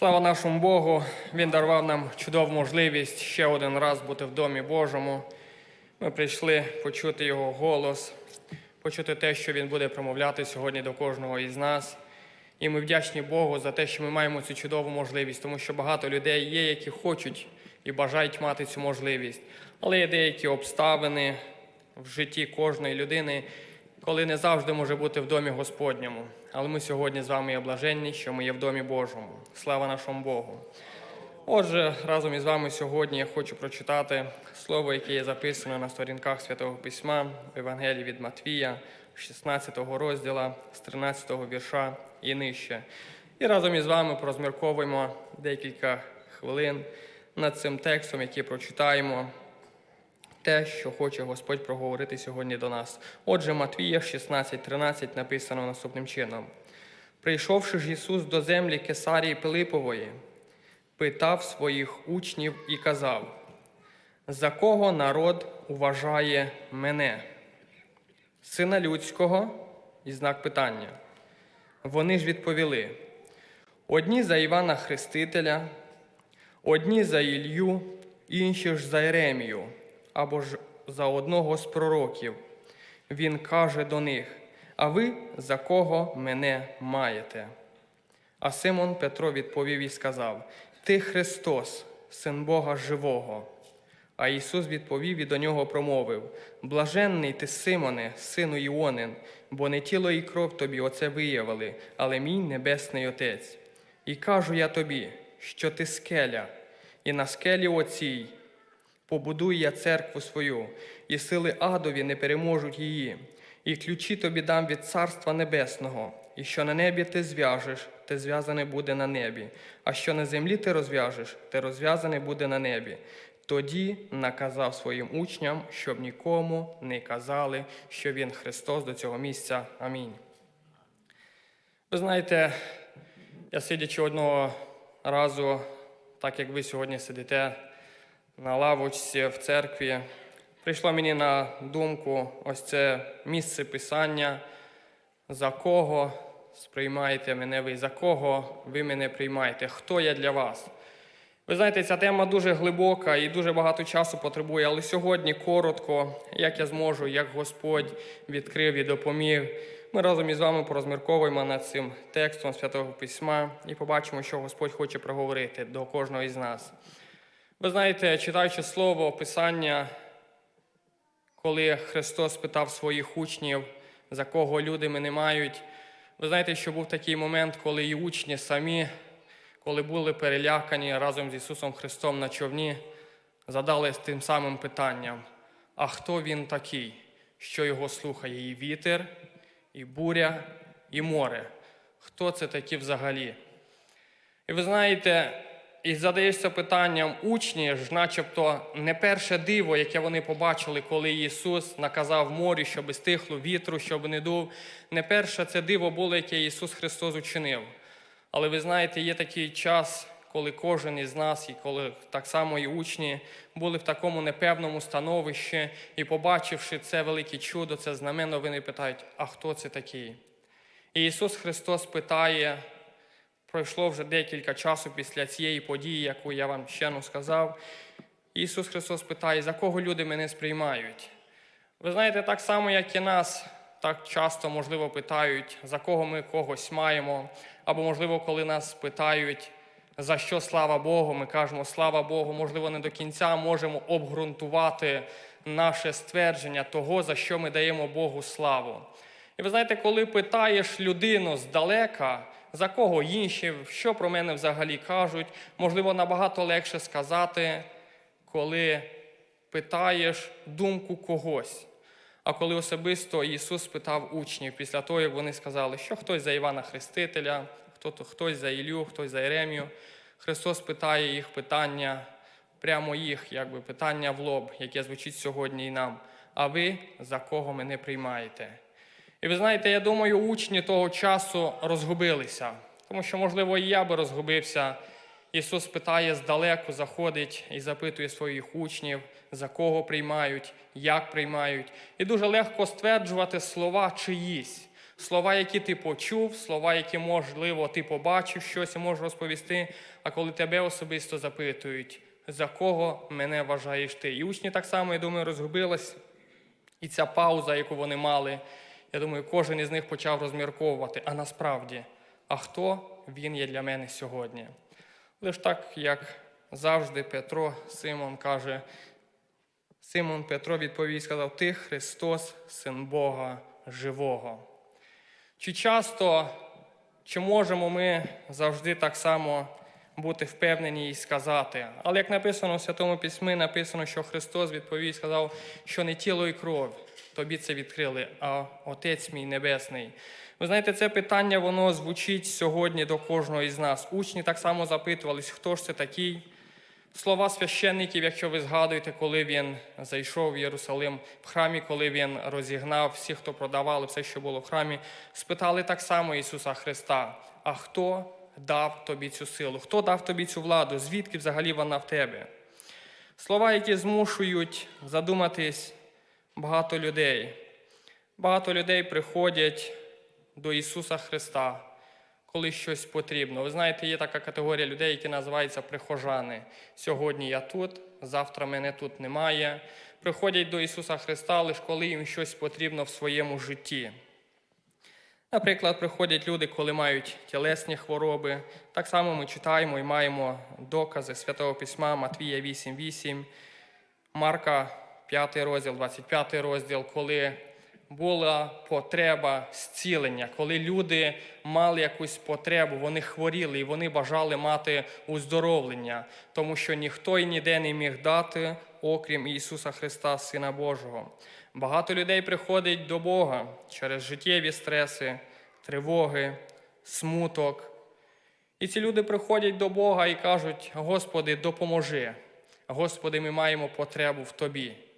Слава нашому Богу! Він дарував нам чудову можливість ще один раз бути в домі Божому. Ми прийшли почути Його голос, почути те, що Він буде промовляти сьогодні до кожного із нас. І ми вдячні Богу за те, що ми маємо цю чудову можливість, тому що багато людей є, які хочуть і бажають мати цю можливість. Але є деякі обставини в житті кожної людини, коли не завжди може бути в домі Господньому. Але ми сьогодні з вами є блаженні, що ми є в домі Божому. Слава нашому Богу! Отже, разом із вами сьогодні я хочу прочитати слово, яке є записано на сторінках Святого Письма в Євангелії від Матвія, 16 розділа, з 13 вірша і нижче. І разом із вами порозмірковуємо декілька хвилин над цим текстом, який прочитаємо, те, що хоче Господь проговорити сьогодні до нас. Отже, Матвія 16.13 написано наступним чином: Прийшовши ж Ісус до землі Кесарії Пилипової, питав своїх учнів і казав: За кого народ уважає мене? Сина людського і знак питання. Вони ж відповіли: одні за Івана Хрестителя, одні за Ілью, інші ж за Еремію, або ж за одного з пророків. Він каже до них: А ви за кого мене маєте? А Симон Петро відповів і сказав: Ти Христос, син Бога живого. А Ісус відповів і до нього промовив: Блаженний ти, Симоне, сину Іонин, бо не тіло і кров тобі оце виявили, але мій небесний Отець. І кажу я тобі, що ти скеля, і на скелі оцій побудую я церкву свою, і сили адові не переможуть її, і ключі тобі дам від Царства Небесного, і що на небі ти зв'яжеш, те зв'язане буде на небі, а що на землі ти розв'яжеш, те розв'язане буде на небі. Тоді наказав своїм учням, щоб нікому не казали, що він Христос до цього місця. Амінь. Ви знаєте, я сидячи одного разу, так як ви сьогодні сидите на лавочці в церкві, прийшло мені на думку ось це місце писання, за кого сприймаєте мене ви, за кого ви мене приймаєте, хто я для вас. Ви знаєте, ця тема дуже глибока і дуже багато часу потребує, але сьогодні коротко, як я зможу, як Господь відкрив і допоміг. Ми разом із вами порозмірковуємо над цим текстом Святого Письма і побачимо, що Господь хоче проговорити до кожного із нас. Ви знаєте, читаючи слово Писання, коли Христос питав своїх учнів, за кого люди мене мають, ви знаєте, що був такий момент, коли і учні самі, коли були перелякані разом з Ісусом Христом на човні, задали тим самим питанням: а хто він такий, що його слухає і вітер, і буря, і море? Хто це такі взагалі? І ви знаєте, і задаєшся питанням учні ж, начебто, не перше диво, яке вони побачили, коли Ісус наказав морю, щоб стихло вітру, щоб не дув. Не перше це диво було, яке Ісус Христос учинив. Але ви знаєте, є такий час, коли кожен із нас, і коли так само і учні були в такому непевному становищі, і побачивши це велике чудо, це знамено, вони питають, а хто це такий? І Ісус Христос питає, пройшло вже декілька часу після цієї події, яку я вам ще не сказав. Ісус Христос питає, за кого люди мене сприймають? Ви знаєте, так само, як і нас, так часто, можливо, питають, за кого ми когось маємо, або, можливо, коли нас питають, за що слава Богу, ми кажемо слава Богу, можливо, не до кінця можемо обґрунтувати наше ствердження того, за що ми даємо Богу славу. І ви знаєте, коли питаєш людину здалека, за кого інші, що про мене взагалі кажуть, можливо, набагато легше сказати, коли питаєш думку когось. А коли особисто Ісус питав учнів після того, як вони сказали, що хтось за Івана Хрестителя, хто- хтось за Ілю, хтось за Єремію, Христос питає їх питання, прямо їх, якби питання в лоб, яке звучить сьогодні і нам. А ви за кого мене приймаєте? І ви знаєте, я думаю, учні того часу розгубилися, тому що, можливо, і я би розгубився. Ісус питає здалеку, заходить і запитує своїх учнів, за кого приймають, як приймають. І дуже легко стверджувати слова чиїсь. слова, які ти почув, слова, які, можливо, ти побачив щось і можеш розповісти, а коли тебе особисто запитують, за кого мене вважаєш ти. І учні так само, я думаю, розгубились. І ця пауза, яку вони мали, я думаю, кожен із них почав розмірковувати. А насправді, а хто він є для мене сьогодні? Лиш так, як завжди, Петро, Симон каже, Симон Петро відповів і сказав: Ти Христос, син Бога живого. Чи часто, чи можемо ми завжди так само бути впевнені і сказати? Але як написано в Святому Письмі, написано, що Христос відповів і сказав, що не тіло і кров тобі це відкрили, а Отець мій Небесний. Ви знаєте, це питання воно звучить сьогодні до кожного із нас. Учні так само запитувались, хто ж це такий. Слова священників, якщо ви згадуєте, коли він зайшов в Єрусалим в храмі, коли він розігнав всіх, хто продавали все, що було в храмі, спитали так само Ісуса Христа: А хто дав тобі цю силу? Хто дав тобі цю владу? Звідки взагалі вона в тебе? Слова, які змушують задуматись багато людей. Багато людей приходять до Ісуса Христа, коли щось потрібно. Ви знаєте, є така категорія людей, які називаються прихожани. Сьогодні я тут, завтра мене тут немає. Приходять до Ісуса Христа лише коли їм щось потрібно в своєму житті. Наприклад, приходять люди, коли мають тілесні хвороби. Так само ми читаємо і маємо докази Святого Письма Матвія 8.8, Марка 5 розділ, 25 розділ, коли була потреба зцілення, коли люди мали якусь потребу, вони хворіли і вони бажали мати уздоровлення, тому що ніхто і ніде не міг дати, окрім Ісуса Христа, Сина Божого. Багато людей приходить до Бога через життєві стреси, тривоги, смуток. І ці люди приходять до Бога і кажуть: Господи, допоможи. Господи, ми маємо потребу в Тобі.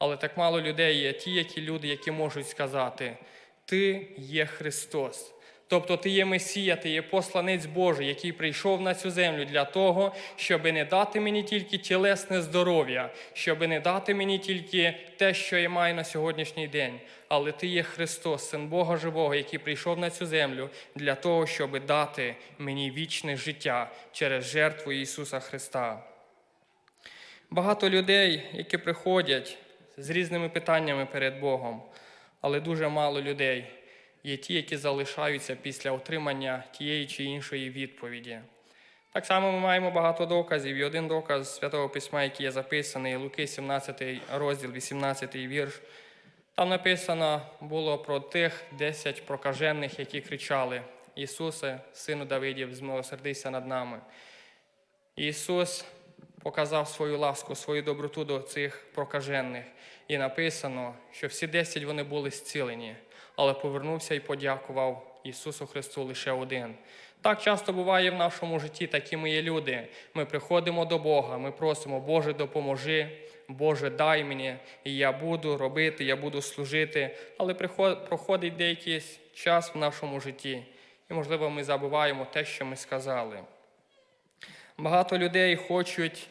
Але так мало людей є, ті, які люди, які можуть сказати: Ти є Христос. Тобто ти є Месія, ти є посланець Божий, який прийшов на цю землю для того, щоб не дати мені тільки тілесне здоров'я, щоб не дати мені тільки те, що я маю на сьогоднішній день. Але ти є Христос, Син Бога Живого, який прийшов на цю землю для того, щоб дати мені вічне життя через жертву Ісуса Христа. Багато людей, які приходять з різними питаннями перед Богом, але дуже мало людей є ті, які залишаються після отримання тієї чи іншої відповіді. Так само ми маємо багато доказів, і один доказ Святого Письма, який є записаний, Луки, 17 розділ, 18 вірш. Там написано було про тих 10 прокажених, які кричали: Ісусе, Сину Давидів, змилосердися над нами. Ісус показав свою ласку, свою доброту до цих прокажених. І написано, що всі десять вони були зцілені, але повернувся і подякував Ісусу Христу лише один. Так часто буває в нашому житті, такі ми є люди. Ми приходимо до Бога, ми просимо, Боже, допоможи, Боже, дай мені, і я буду робити, я буду служити. Але проходить деякий час в нашому житті, і, можливо, ми забуваємо те, що ми сказали. Багато людей хочуть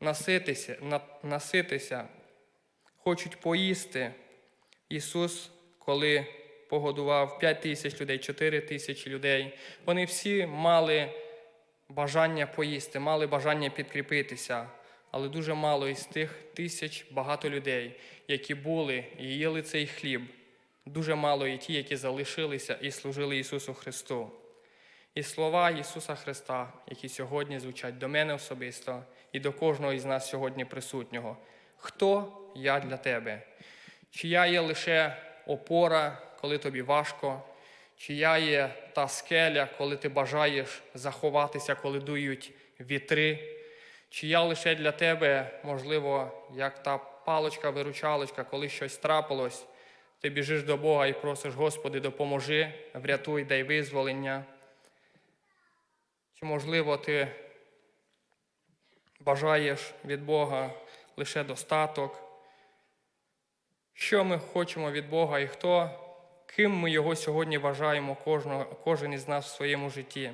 наситися, наситися, хочуть поїсти. Ісус, коли погодував 5 тисяч людей, 4 тисячі людей, вони всі мали бажання поїсти, мали бажання підкріпитися. Але дуже мало із тих тисяч багато людей, які були і їли цей хліб. Дуже мало і ті, які залишилися і служили Ісусу Христу. І слова Ісуса Христа, які сьогодні звучать до мене особисто і до кожного із нас сьогодні присутнього. Хто я для тебе? Чи я є лише опора, коли тобі важко, чи я є та скеля, коли ти бажаєш заховатися, коли дують вітри? Чи я лише для тебе, можливо, як та палочка-виручалочка, коли щось трапилось, ти біжиш до Бога і просиш, Господи, допоможи, врятуй, дай визволення. Чи, можливо, ти бажаєш від Бога лише достаток? Що ми хочемо від Бога і хто, ким ми його сьогодні вважаємо, кожного, кожен із нас в своєму житті?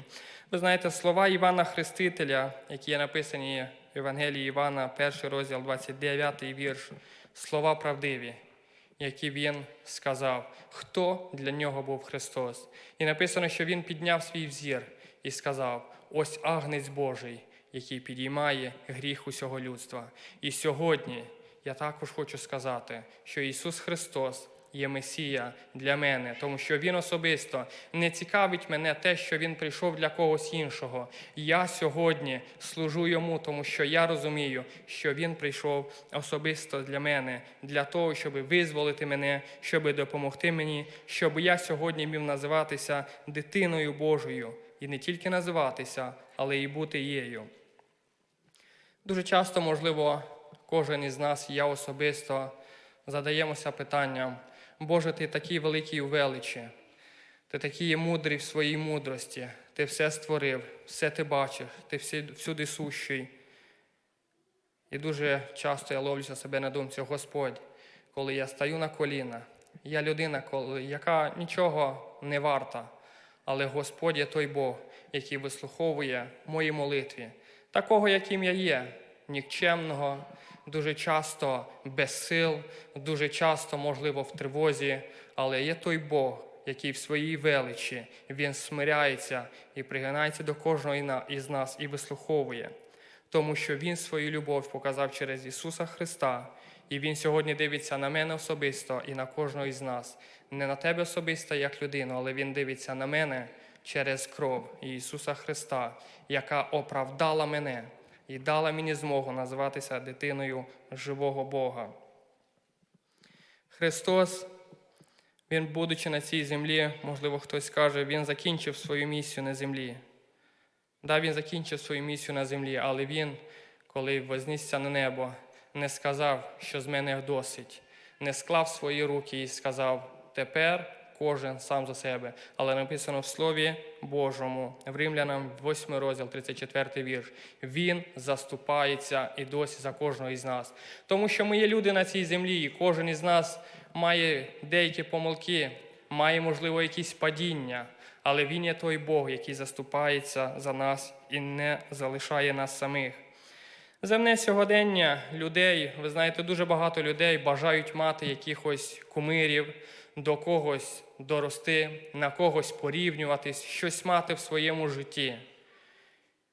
Ви знаєте, слова Івана Хрестителя, які є написані в Євангелії Івана, перший розділ, 29 вірш, слова правдиві. які він сказав, хто для нього був Христос. І написано, що він підняв свій взір і сказав: ось агнець Божий, який підіймає гріх усього людства. І сьогодні я також хочу сказати, що Ісус Христос є Месія для мене, тому що Він особисто не цікавить мене те, що Він прийшов для когось іншого. Я сьогодні служу йому, тому що я розумію, що Він прийшов особисто для мене, для того, щоб визволити мене, щоб допомогти мені, щоб я сьогодні міг називатися дитиною Божою і не тільки називатися, але й бути єю. Дуже часто, можливо, кожен із нас, я особисто, задаємося питанням, Боже, ти такий великий у величі, ти такий мудрий в своїй мудрості, ти все створив, все ти бачиш, ти всюди сущий. І дуже часто я ловлюся себе на думці, Господь, коли я стаю на коліна, я людина, яка нічого не варта, але Господь є той Бог, який вислуховує мої молитві, такого, яким я є, нікчемного, дуже часто без сил, дуже часто, можливо, в тривозі, але є той Бог, який в своїй величі він смиряється і пригинається до кожного із нас і вислуховує тому що Він свою любов показав через Ісуса Христа, і Він сьогодні дивиться на мене особисто і на кожного із нас. Не на тебе особисто як людину, але Він дивиться на мене через кров Ісуса Христа, яка оправдала мене і дала мені змогу називатися дитиною живого Бога. Христос, Він, будучи на цій землі, можливо, хтось скаже, Він закінчив свою місію на землі. Да, він закінчив свою місію на землі, але він, коли вознісся на небо, не сказав, що з мене досить, не склав свої руки і сказав: тепер кожен сам за себе. Але написано в Слові Божому, в Римлянам, 8 розділ, 34 вірш. Він заступається і досі за кожного із нас. Тому що ми є люди на цій землі, і кожен із нас має деякі помилки, має, можливо, якісь падіння. Але Він є той Бог, який заступається за нас і не залишає нас самих. Земне сьогодення людей, ви знаєте, дуже багато людей бажають мати якихось кумирів, до когось дорости, на когось порівнюватись, щось мати в своєму житті.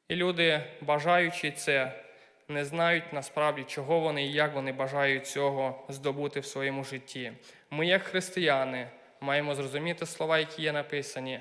І люди, бажаючи це, не знають насправді, чого вони і як вони бажають цього здобути в своєму житті. Ми, як християни, маємо зрозуміти слова, які є написані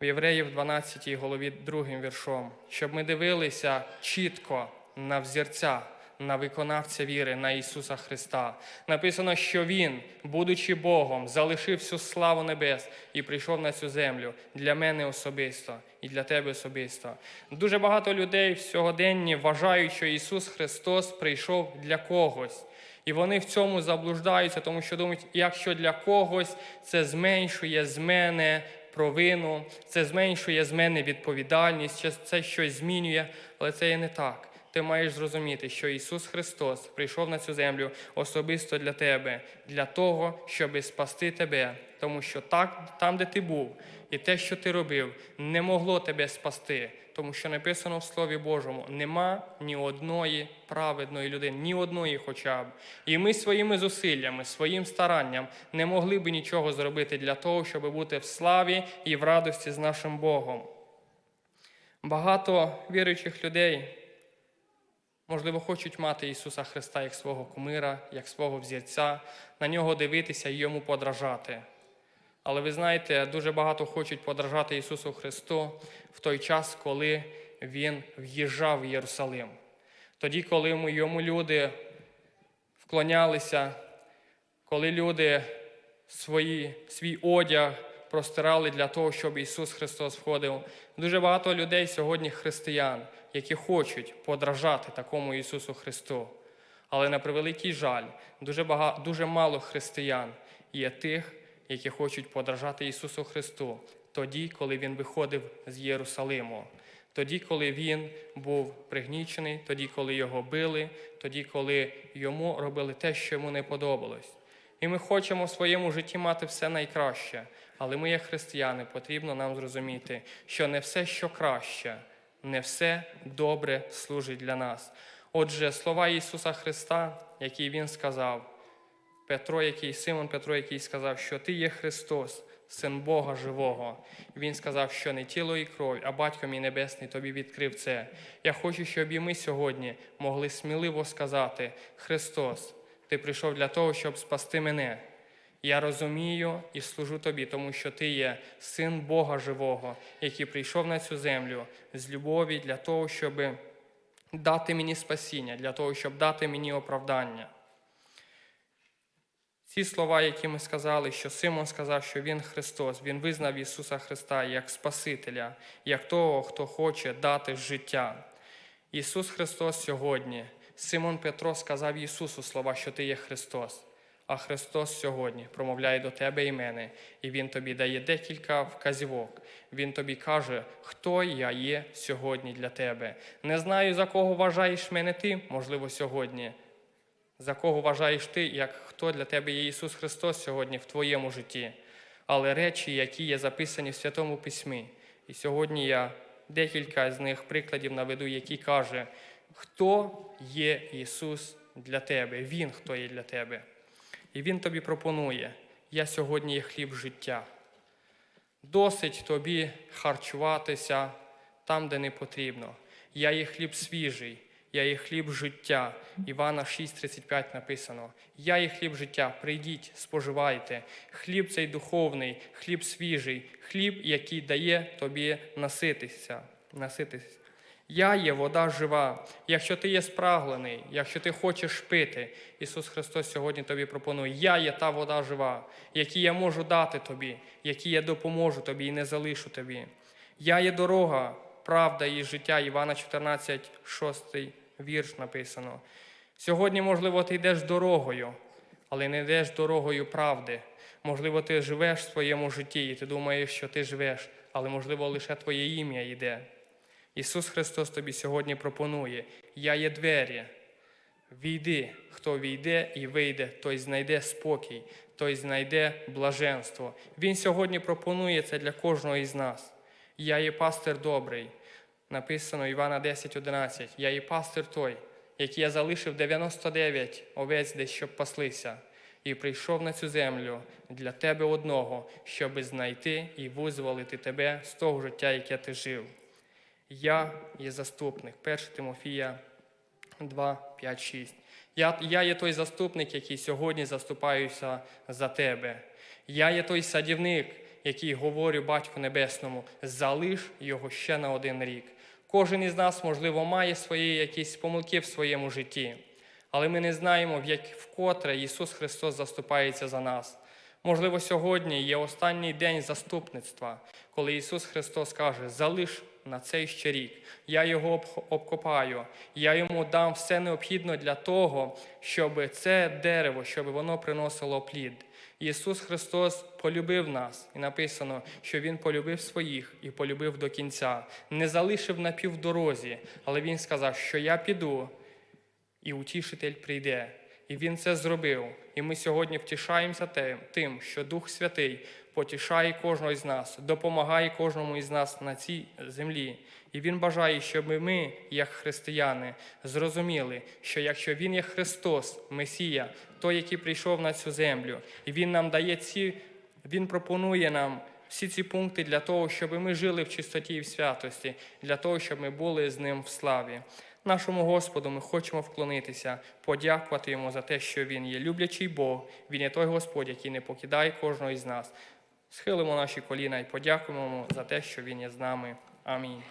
в Євреїв 12 голові 2 віршом, щоб ми дивилися чітко на взірця, на виконавця віри, на Ісуса Христа. Написано, що Він, будучи Богом, залишив всю славу небес і прийшов на цю землю для мене особисто і для тебе особисто. Дуже багато людей в сьогоденні вважають, що Ісус Христос прийшов для когось. І вони в цьому заблуждаються, тому що думають, якщо для когось це зменшує з мене провину, це зменшує з мене відповідальність, це щось змінює, але це є не так. Ти маєш зрозуміти, що Ісус Христос прийшов на цю землю особисто для тебе, для того, щоб спасти тебе, тому що так, там, де ти був, і те, що ти робив, не могло тебе спасти, тому що написано в Слові Божому: нема ні одної праведної людини, ні одної хоча б. І ми своїми зусиллями, своїм старанням не могли би нічого зробити для того, щоб бути в славі і в радості з нашим Богом. Багато віруючих людей. Можливо, хочуть мати Ісуса Христа як свого кумира, як свого взірця, на нього дивитися і йому подражати. Але ви знаєте, дуже багато хочуть подражати Ісусу Христу в той час, коли Він в'їжджав в Єрусалим. Тоді, коли йому люди вклонялися, коли люди свої, свій одяг простирали для того, щоб Ісус Христос входив. Дуже багато людей сьогодні християн, які хочуть подражати такому Ісусу Христу. Але на превеликий жаль, дуже, багато, дуже мало християн є тих, які хочуть подражати Ісусу Христу тоді, коли Він виходив з Єрусалиму. Тоді, коли він був пригнічений, тоді, коли його били, тоді, коли йому робили те, що йому не подобалось. І ми хочемо в своєму житті мати все найкраще, але ми, як християни, потрібно нам зрозуміти, що не все, що краще, не все добре служить для нас. Отже, слова Ісуса Христа, які Він сказав, Петро, який Симон Петро, який сказав, що ти є Христос, син Бога живого. Він сказав, що не тіло і кров, а батько мій небесний тобі відкрив це. Я хочу, щоб і ми сьогодні могли сміливо сказати: Христос, ти прийшов для того, щоб спасти мене. Я розумію і служу тобі, тому що ти є син Бога живого, який прийшов на цю землю з любові для того, щоб дати мені спасіння, для того, щоб дати мені оправдання. Ці слова, які ми сказали, що Симон сказав, що Він Христос, Він визнав Ісуса Христа як Спасителя, як того, хто хоче дати життя. Ісус Христос сьогодні, Симон Петро сказав Ісусу слова, що Ти є Христос. А Христос сьогодні промовляє до тебе і мене, і Він тобі дає декілька вказівок. Він тобі каже, хто я є сьогодні для тебе. Не знаю, за кого вважаєш мене ти, можливо, сьогодні. За кого вважаєш ти, як хто для тебе є Ісус Христос сьогодні в твоєму житті, але речі, які є записані в Святому Письмі. І сьогодні я декілька з них прикладів наведу, які каже, хто є Ісус для тебе, Він хто є для тебе. І Він тобі пропонує: я сьогодні є хліб життя. Досить тобі харчуватися там, де не потрібно. Я є хліб свіжий, я є хліб життя. Івана 6,35 написано: Я є хліб життя, прийдіть, споживайте. Хліб цей духовний, хліб свіжий, хліб, який дає тобі наситися. наситися. Я є вода жива. Якщо ти є спраглений, якщо ти хочеш пити, Ісус Христос сьогодні тобі пропонує: Я є та вода жива, які я можу дати тобі, які я допоможу тобі і не залишу тобі. Я є дорога, правда і життя. Івана 14, 6 вірш написано. Сьогодні, можливо, ти йдеш дорогою, але не йдеш дорогою правди. Можливо, ти живеш в своєму житті, і ти думаєш, що ти живеш, але, можливо, лише твоє ім'я йде. Ісус Христос тобі сьогодні пропонує: Я є двері. Війди, хто війде і вийде, той знайде спокій, той знайде блаженство. Він сьогодні пропонує це для кожного із нас. Я є пастир добрий. Написано Івана 10:11. Я є пастир той, який я залишив 99 овець десь, щоб паслися, і прийшов на цю землю для тебе одного, щоби знайти і визволити тебе з того життя, яке ти жив. Я є заступник. 1 Тимофія 2, 5, 6. Я, я є той заступник, який сьогодні заступаюся за тебе. Я є той садівник, який говорю Батьку Небесному, залиш його ще на один рік. Кожен із нас, можливо, має свої якісь помилки в своєму житті, але ми не знаємо, в як вкотре Ісус Христос заступається за нас. Можливо, сьогодні є останній день заступництва, коли Ісус Христос каже: залиш на цей ще рік, я його обкопаю, я йому дам все необхідне для того, щоб це дерево, щоб воно приносило плід. Ісус Христос полюбив нас, і написано, що Він полюбив своїх і полюбив до кінця, не залишив на півдорозі, але Він сказав, що я піду, і утішитель прийде. І Він це зробив. І ми сьогодні втішаємося тим- що Дух Святий потішає кожного із нас, допомагає кожному із нас на цій землі. І Він бажає, щоб ми, як християни, зрозуміли, що якщо Він є Христос, Месія, той, який прийшов на цю землю, і Він нам дає ці, Він пропонує нам всі ці пункти для того, щоб ми жили в чистоті і в святості, для того, щоб ми були з ним в славі. Нашому Господу ми хочемо вклонитися, подякувати йому за те, що Він є люблячий Бог, Він є той Господь, який не покидає кожного із нас. Схилимо наші коліна і подякуємо за те, що Він є з нами. Амінь.